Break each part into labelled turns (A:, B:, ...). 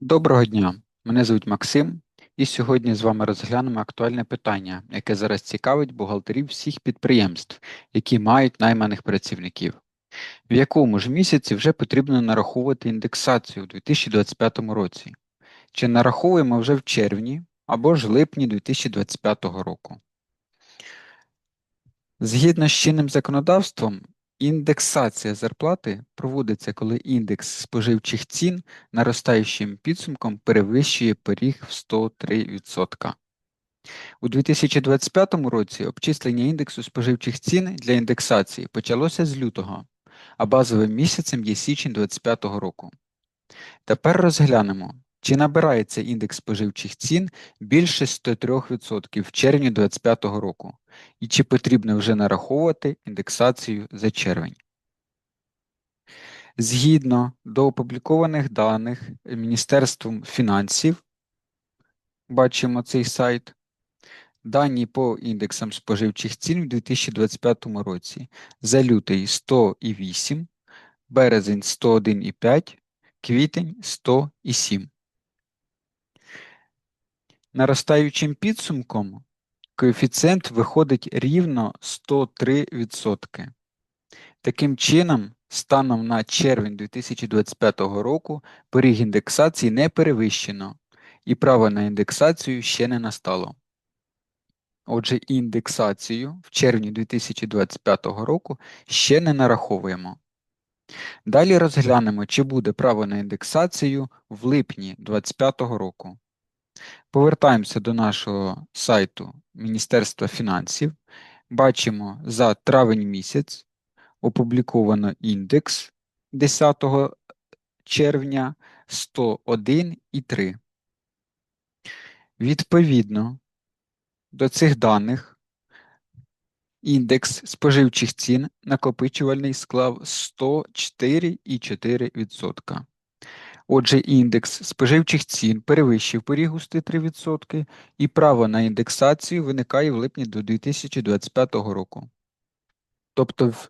A: Доброго дня, мене звуть Максим, і сьогодні з вами розглянемо актуальне питання, яке зараз цікавить бухгалтерів всіх підприємств, які мають найманих працівників. В якому ж місяці вже потрібно нараховувати індексацію у 2025 році? Чи нараховуємо вже в червні або ж липні 2025 року? Згідно з чинним законодавством, індексація зарплати проводиться, коли індекс споживчих цін наростаючим підсумком перевищує поріг в 103%. У 2025 році обчислення індексу споживчих цін для індексації почалося з лютого, а базовим місяцем є січень 2025 року. Тепер розглянемо, чи набирається індекс споживчих цін більше 103% в червні 2025 року, і чи потрібно вже нараховувати індексацію за червень. Згідно до опублікованих даних Міністерством фінансів, бачимо цей сайт, дані по індексам споживчих цін у 2025 році за лютий 100,8, березень 101,5, квітень 100,7. Наростаючим підсумком коефіцієнт виходить рівно 103%. Таким чином, станом на червень 2025 року поріг індексації не перевищено, і право на індексацію ще не настало. Отже, індексацію в червні 2025 року ще не нараховуємо. Далі розглянемо, чи буде право на індексацію в липні 2025 року. Повертаємося до нашого сайту Міністерства фінансів. Бачимо за травень місяць опубліковано індекс 10 червня 101,3. Відповідно до цих даних індекс споживчих цін накопичувальний склав 104,4%. Отже, індекс споживчих цін перевищив поріг у 103% і право на індексацію виникає в липні до 2025 року. Тобто в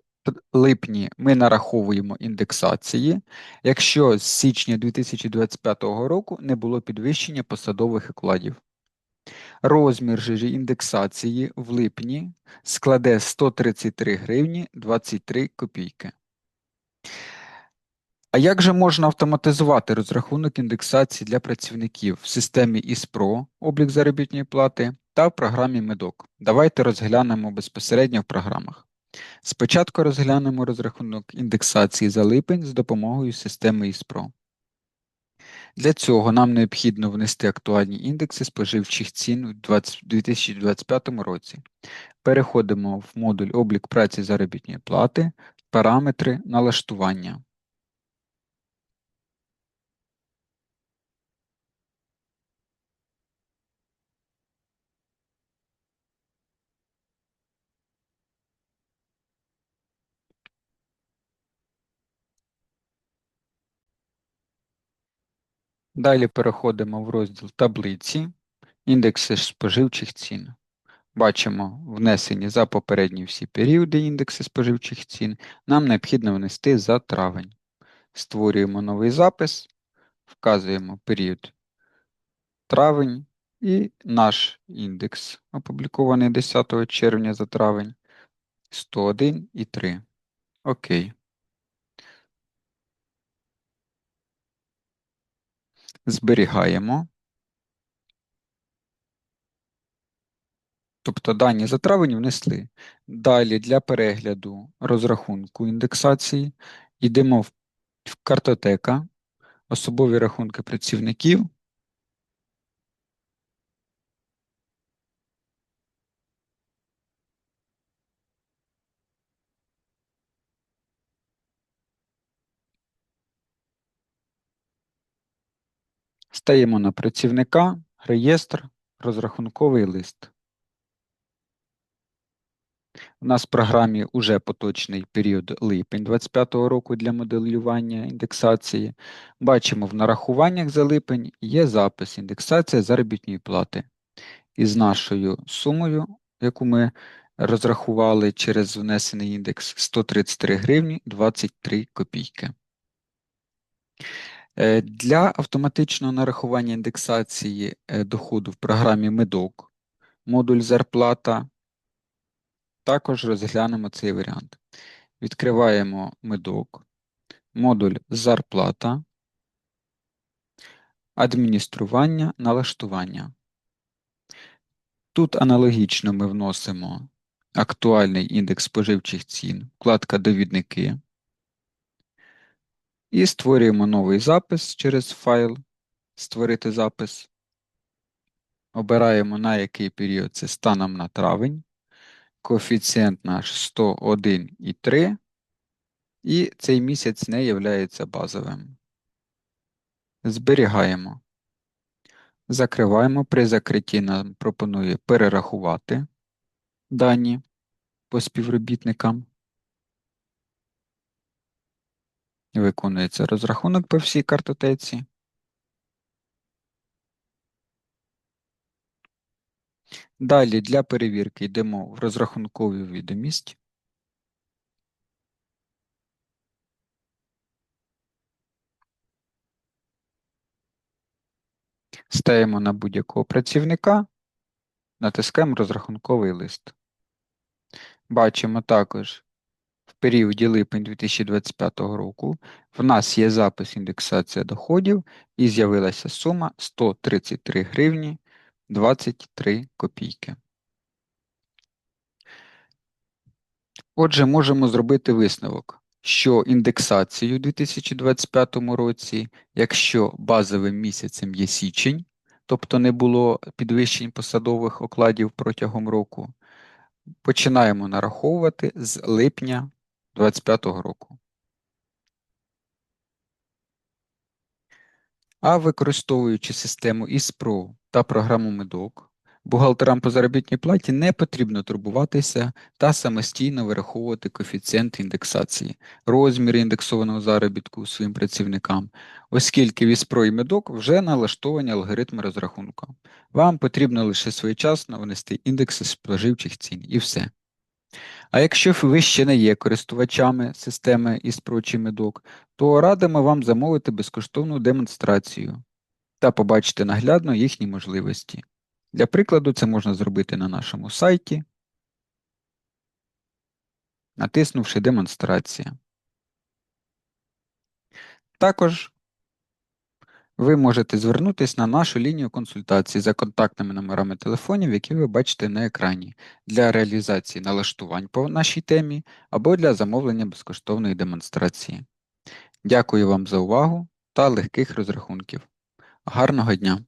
A: липні ми нараховуємо індексації, якщо з січня 2025 року не було підвищення посадових окладів. Розмір же індексації в липні складе 133 гривні 23 копійки. А як же можна автоматизувати розрахунок індексації для працівників в системі ІСПРО, облік заробітної плати, та в програмі Медок? Давайте розглянемо безпосередньо в програмах. Спочатку розглянемо розрахунок індексації за липень з допомогою системи ІСПРО. Для цього нам необхідно внести актуальні індекси споживчих цін у 2025 році. Переходимо в модуль облік праці заробітної плати, параметри налаштування. Далі переходимо в розділ таблиці, індекси споживчих цін. Бачимо внесені за попередні всі періоди індекси споживчих цін. Нам необхідно внести за травень. Створюємо новий запис, вказуємо період травень і наш індекс, опублікований 10 червня за травень 101,3. Окей. Зберігаємо. Тобто дані за травень внесли. Далі для перегляду розрахунку індексації йдемо в картотека, особові рахунки працівників. Стаємо на працівника, реєстр, розрахунковий лист. У нас в програмі вже поточний період липень 2025 року для моделювання індексації. Бачимо, в нарахуваннях за липень є запис індексація заробітної плати. Із нашою сумою, яку ми розрахували через внесений індекс 133 гривні 23 копійки. Е, Для автоматичного нарахування індексації е, доходу в програмі Медок модуль зарплата. Також розглянемо цей варіант. Відкриваємо медок, модуль зарплата, адміністрування, налаштування. Тут аналогічно ми вносимо актуальний індекс споживчих цін, вкладка Довідники. І створюємо новий запис через файл Створити запис. Обираємо, на який період це станом на травень. Коефіцієнт наш 101,3. І цей місяць не є базовим. Зберігаємо. Закриваємо. При закритті нам пропонує перерахувати дані по співробітникам. Виконується розрахунок по всій картотеці. Далі для перевірки йдемо в розрахункову відомість. Стаємо на будь-якого працівника, натискаємо розрахунковий лист. Бачимо також в періоді липень 2025 року в нас є запис індексація доходів і з'явилася сума 133 гривні 23 копійки. Отже, можемо зробити висновок, що індексацію у 2025 році, якщо базовим місяцем є січень, тобто не було підвищень посадових окладів протягом року, починаємо нараховувати з липня 2025 року. А використовуючи систему ISPRO та програму Медок, бухгалтерам по заробітній платі не потрібно турбуватися та самостійно вираховувати коефіцієнт індексації, розміри індексованого заробітку своїм працівникам, оскільки в ISPRO і Медок вже налаштовані алгоритми розрахунку. Вам потрібно лише своєчасно внести індекси споживчих цін і все. А якщо ви ще не є користувачами системи ISPRO чи Медок, то радимо вам замовити безкоштовну демонстрацію та побачити наглядно їхні можливості. Для прикладу, це можна зробити на нашому сайті, натиснувши Демонстрація. Також ви можете звернутися на нашу лінію консультації за контактними номерами телефонів, які ви бачите на екрані, для реалізації налаштувань по нашій темі або для замовлення безкоштовної демонстрації. Дякую вам за увагу та легких розрахунків. Гарного дня!